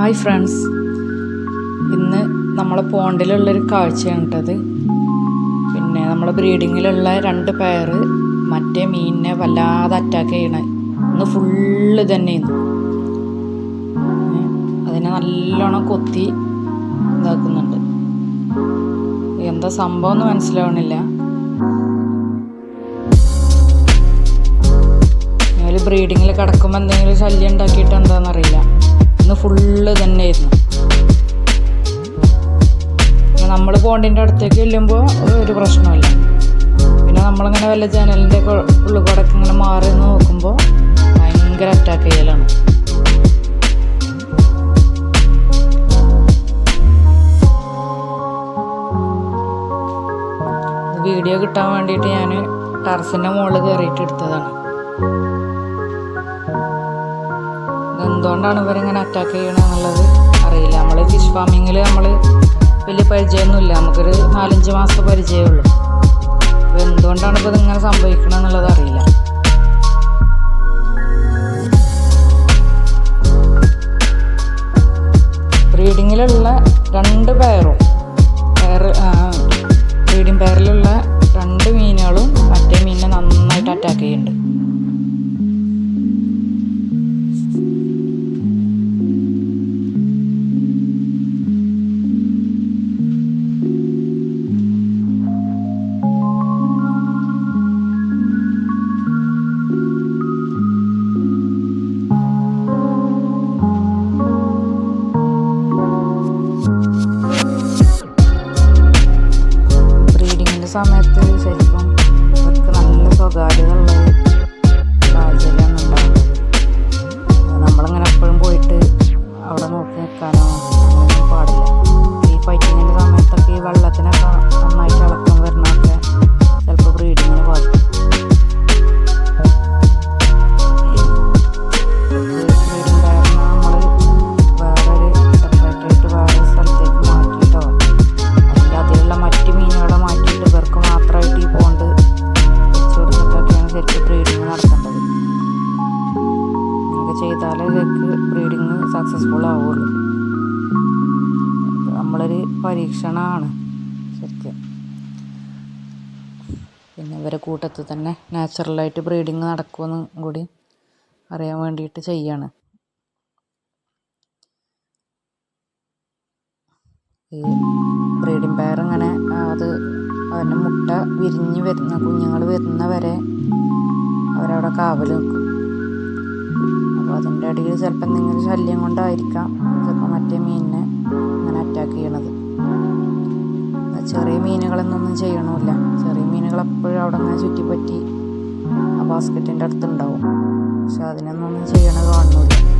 Hi friends ഇന്ന് നമ്മളെ പോണ്ടിലുള്ളൊരു കാഴ്ചയാണ് കേട്ടത് പിന്നെ നമ്മളെ ബ്രീഡിങ്ങിലുള്ള രണ്ട് പേർ മറ്റേ മീനിനെ വല്ലാതെ അറ്റാക്ക് ചെയ്യണേ ഇന്ന് ഫുള്ള് ഏ, അതിനെ നല്ലോണം കൊത്തി ഇതാക്കുന്നുണ്ട്. എന്താ സംഭവം എന്ന് മനസ്സിലാവണില്ല. ബ്രീഡിങ്ങിൽ കിടക്കുമ്പോൾ എന്തെങ്കിലും ശല്യം ഉണ്ടാക്കിയിട്ട് എന്താണെന്നറിയില്ല ഇന്ന് ഫുള്ള് തന്നെയായിരുന്നു നമ്മൾ പോണ്ടിന്റെ അടുത്തേക്ക് ചെല്ലുമ്പോൾ ഒരു പ്രശ്നമില്ല പിന്നെ നമ്മളിങ്ങനെ വല്ല ജനലിന്റെ ഉള്ളിൽ കൂടെ ഇങ്ങനെ മാറി നിന്ന് നോക്കുമ്പോൾ ഭയങ്കര അറ്റാക്ക് ചെയ്യലാണ്. വീഡിയോ കിട്ടാൻ വേണ്ടിയിട്ട് ഞാൻ ടെറസിന്റെ മുകളിൽ കയറിയിട്ട് എടുത്തതാണ്. എന്തുകൊണ്ടാണ് ഇവരിങ്ങനെ അറ്റാക്ക് ചെയ്യണമെന്നുള്ളത് അറിയില്ല. നമ്മൾ ഫിഷ് ഫാമിങ്ങിൽ നമ്മൾ വലിയ പരിചയമൊന്നുമില്ല. നമുക്കൊരു നാലഞ്ച് മാസത്തെ പരിചയമേ ഉള്ളൂ. അപ്പോൾ എന്തുകൊണ്ടാണ് ഇപ്പോൾ ഇതിങ്ങനെ സംഭവിക്കണമെന്നുള്ളത് അറിയില്ല. ബ്രീഡിങ്ങിലുള്ള രണ്ട് പെയറും. പെയർ ബ്രീഡിംഗ് പെയറിലുള്ള രണ്ട് മീനുകളും മറ്റേ മീനിനെ നന്നായിട്ട് അറ്റാക്ക് ചെയ്യുന്നുണ്ട്. സമയത്ത് ശരിക്കും ഇവർക്ക് നല്ല സ്വകാര്യതയുള്ള സാഹചര്യമാണ് ഉണ്ടാകുന്നത് നമ്മളിങ്ങനെ എപ്പോഴും പോയിട്ട് അവിടെ നോക്കി നിൽക്കാനോ ശരിക്ക് ബ്രീഡിങ് സക്സസ്ഫുൾ ആവുള്ളൂ. നമ്മളൊരു പരീക്ഷണമാണ് ശരിക്കും. പിന്നെ ഇവരെ കൂട്ടത്തിൽ തന്നെ നാച്ചുറലായിട്ട് ബ്രീഡിങ് നടക്കുമെന്നും കൂടി അറിയാൻ വേണ്ടിയിട്ട് ചെയ്യാണ്. ഈ ബ്രീഡിംഗ് പെയർ ഇങ്ങനെ അത് അതിന്റെ മുട്ട വിരിഞ്ഞ് വരുന്ന കുഞ്ഞുങ്ങൾ വരുന്ന വരെ അവരവിടെ കാവൽ നിൽക്കും. അപ്പോൾ അതിന്റെ ഇടയിൽ ചിലപ്പോൾ എന്തെങ്കിലും ശല്യം കൊണ്ടായിരിക്കാം. ചിലപ്പോൾ മറ്റേ മീനിനെ അങ്ങനെ അറ്റാക്ക് ചെയ്യണത്. ചെറിയ മീനുകളെന്നൊന്നും ചെയ്യണമില്ല ചെറിയ മീനുകൾ എപ്പോഴും അവിടെ നിന്ന് ചുറ്റിപ്പറ്റി ആ ബാസ്ക്കറ്റിന്റെ അടുത്തുണ്ടാവും. പക്ഷെ അതിനൊന്നും ചെയ്യണത് കാണുന്നില്ല.